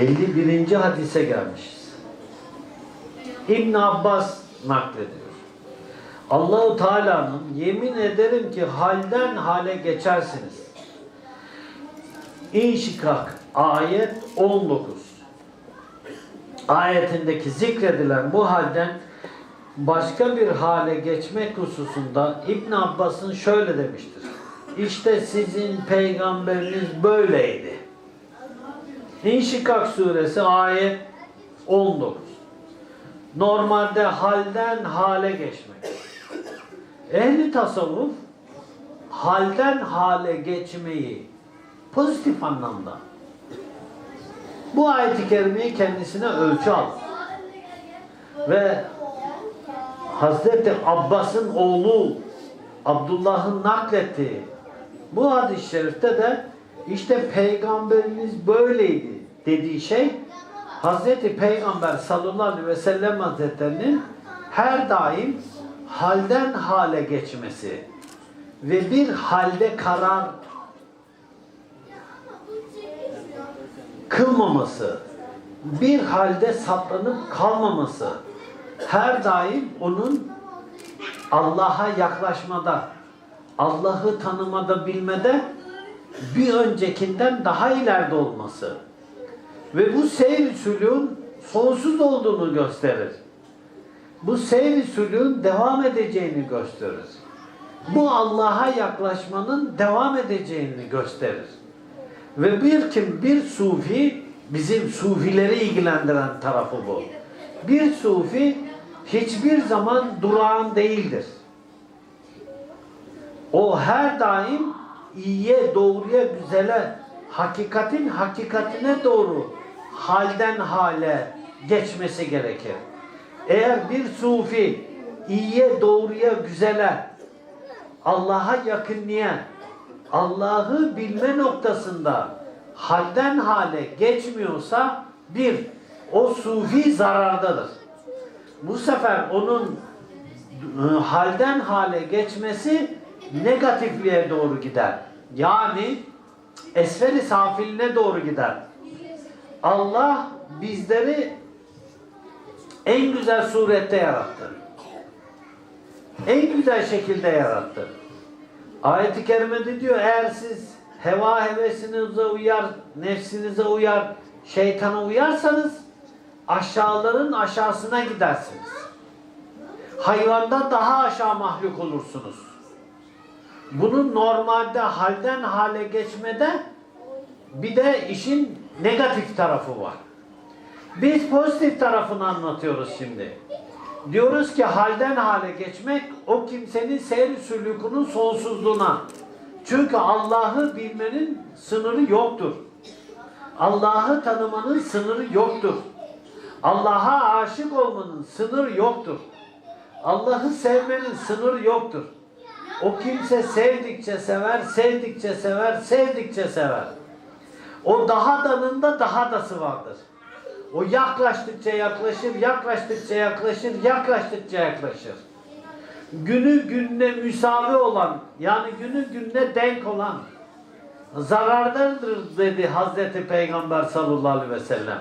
51. hadise gelmişiz. İbn Abbas naklediyor. Allahu Teala'nın yemin ederim ki halden hale geçersiniz. İnşikak ayet 19. Ayetindeki zikredilen bu halden başka bir hale geçmek hususunda İbn Abbas'ın şöyle demiştir. İşte sizin peygamberiniz böyleydi. İnşikak suresi ayet 19. Normalde halden hale geçmek. Ehli tasavvuf halden hale geçmeyi pozitif anlamda bu ayet-i kerimeyi kendisine ölçü al. Ve Hazreti Abbas'ın oğlu Abdullah'ın naklettiği bu hadis-i şerifte de işte peygamberiniz böyleydi dediği şey Hazreti Peygamber sallallahu aleyhi ve sellem hazretlerinin her daim halden hale geçmesi ve bir halde karar kılmaması, bir halde saplanıp kalmaması her daim onun Allah'a yaklaşmada, Allah'ı tanımada, bilmede bir öncekinden daha ileride olması ve bu seyir sülüğün sonsuz olduğunu gösterir. Bu seyir sülüğün devam edeceğini gösterir. Bu Allah'a yaklaşmanın devam edeceğini gösterir. Ve bir kim, bir sufi, bizim sufileri ilgilendiren tarafı bu. Bir sufi hiçbir zaman durağan değildir. O her daim iyiye, doğruya, güzele, hakikatin hakikatine doğru halden hale geçmesi gerekir. Eğer bir sufi iyiye, doğruya, güzele, Allah'a yakınlığa, Allah'ı bilme noktasında halden hale geçmiyorsa bir, o sufi zarardadır. Bu sefer onun e, halden hale geçmesi negatifliğe doğru gider. Yani esferi safiline doğru gider. Allah bizleri en güzel surette yarattı. En güzel şekilde yarattı. Ayet-i kerimede diyor eğer siz heva hevesinize uyar, nefsinize uyar, şeytana uyarsanız aşağıların aşağısına gidersiniz. Hayvanda daha aşağı mahluk olursunuz. Bunun normalde halden hale geçmede bir de işin negatif tarafı var. Biz pozitif tarafını anlatıyoruz şimdi. Diyoruz ki halden hale geçmek o kimsenin seyir sülükunun sonsuzluğuna. Çünkü Allah'ı bilmenin sınırı yoktur. Allah'ı tanımanın sınırı yoktur. Allah'a aşık olmanın sınırı yoktur. Allah'ı sevmenin sınırı yoktur. O kimse sevdikçe sever, sevdikçe sever, sevdikçe sever. O daha danında daha dası vardır. O yaklaştıkça yaklaşır, yaklaştıkça yaklaşır, yaklaştıkça yaklaşır. Günü gününe müsavi olan, yani günü gününe denk olan zarardadır dedi Hazreti Peygamber sallallahu aleyhi ve sellem.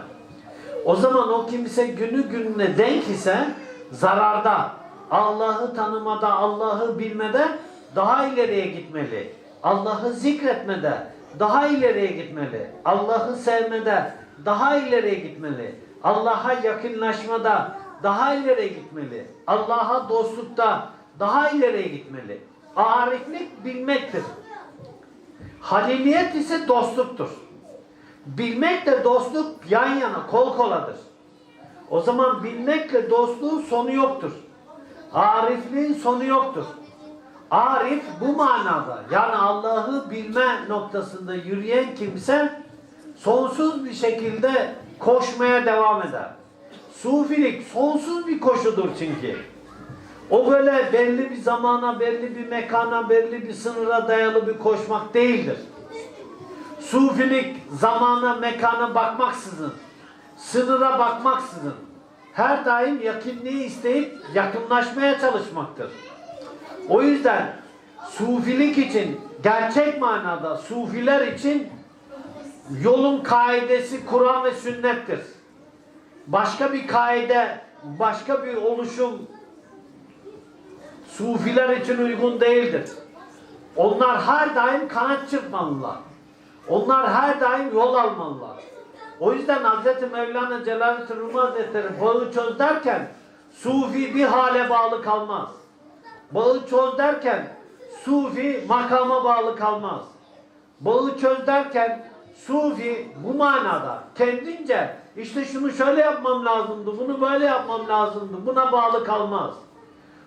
O zaman o kimse günü gününe denk ise zararda, Allah'ı tanımada, Allah'ı bilmede daha ileriye gitmeli. Allah'ı zikretmede daha ileriye gitmeli. Allah'ı sevmede daha ileriye gitmeli. Allah'a yakınlaşmada daha ileriye gitmeli. Allah'a dostlukta daha ileriye gitmeli. Ariflik bilmektir. Haliliyet ise dostluktur. Bilmekle dostluk yan yana, kol koladır. O zaman bilmekle dostluğun sonu yoktur. Arifliğin sonu yoktur. Arif bu manada yani Allah'ı bilme noktasında yürüyen kimse sonsuz bir şekilde koşmaya devam eder. Sufilik sonsuz bir koşudur çünkü. O böyle belli bir zamana, belli bir mekana, belli bir sınıra dayalı bir koşmak değildir. Sufilik zamana, mekana bakmaksızın, sınıra bakmaksızın her daim yakınlığı isteyip yakınlaşmaya çalışmaktır. O yüzden sufilik için, gerçek manada sufiler için yolun kaidesi Kur'an ve sünnettir. Başka bir kaide, başka bir oluşum sufiler için uygun değildir. Onlar her daim kanat çırpmalılar. Onlar her daim yol almalılar. O yüzden Hz. Mevlana Celaleddin Rumi Hazretleri bağı çöz derken sufi bir hale bağlı kalmaz. Bağı çöz derken sufi makama bağlı kalmaz. Bağı çöz derken sufi bu manada kendince işte şunu şöyle yapmam lazımdı, bunu böyle yapmam lazımdı, buna bağlı kalmaz.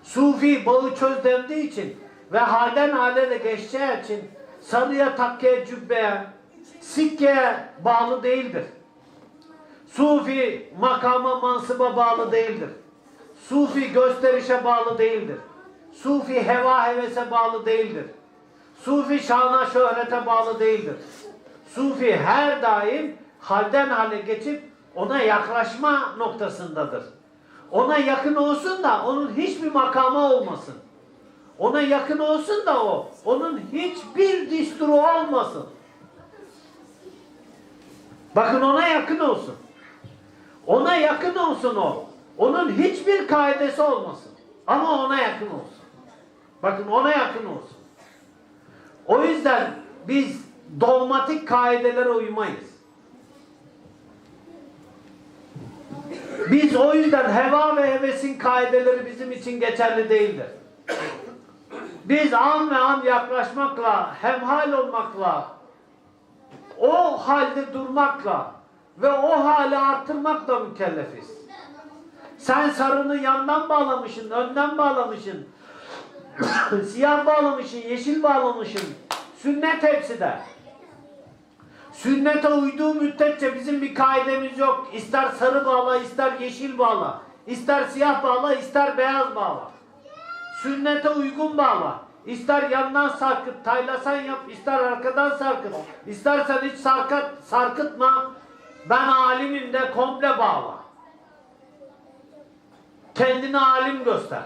Sufi bağı çöz dendiği için ve halden hale de geçeceği için sarıya, takkeye, cübbeye, sikkeye bağlı değildir. Sufi makama, mansıba bağlı değildir. Sufi gösterişe bağlı değildir. Sufi heva hevese bağlı değildir. Sufi şana şöhrete bağlı değildir. Sufi her daim halden hale geçip ona yaklaşma noktasındadır. Ona yakın olsun da onun hiçbir makama olmasın. Ona yakın olsun da o, onun hiçbir disturu olmasın. Bakın ona yakın olsun. Ona yakın olsun o. Onun hiçbir kaidesi olmasın. Ama ona yakın olsun. Bakın ona yakın olsun. O yüzden biz dogmatik kaidelere uymayız. Biz o yüzden heva ve hevesin kaideleri bizim için geçerli değildir. Biz an ve an yaklaşmakla, hemhal olmakla, o halde durmakla ve o hali arttırmakla mükellefiz. Sen sarını yandan bağlamışsın, önden bağlamışsın, siyah bağlamışsın, yeşil bağlamışsın. Sünnet hepsi de. Sünnete uyduğu müddetçe bizim bir kaidemiz yok. İster sarı bağla, ister yeşil bağla. ister siyah bağla, ister beyaz bağla. Sünnete uygun bağla. İster yandan sarkıt, taylasan yap, ister arkadan sarkıt. İstersen hiç sarkıt, sarkıtma. Ben alimim de komple bağla. Kendini alim göster.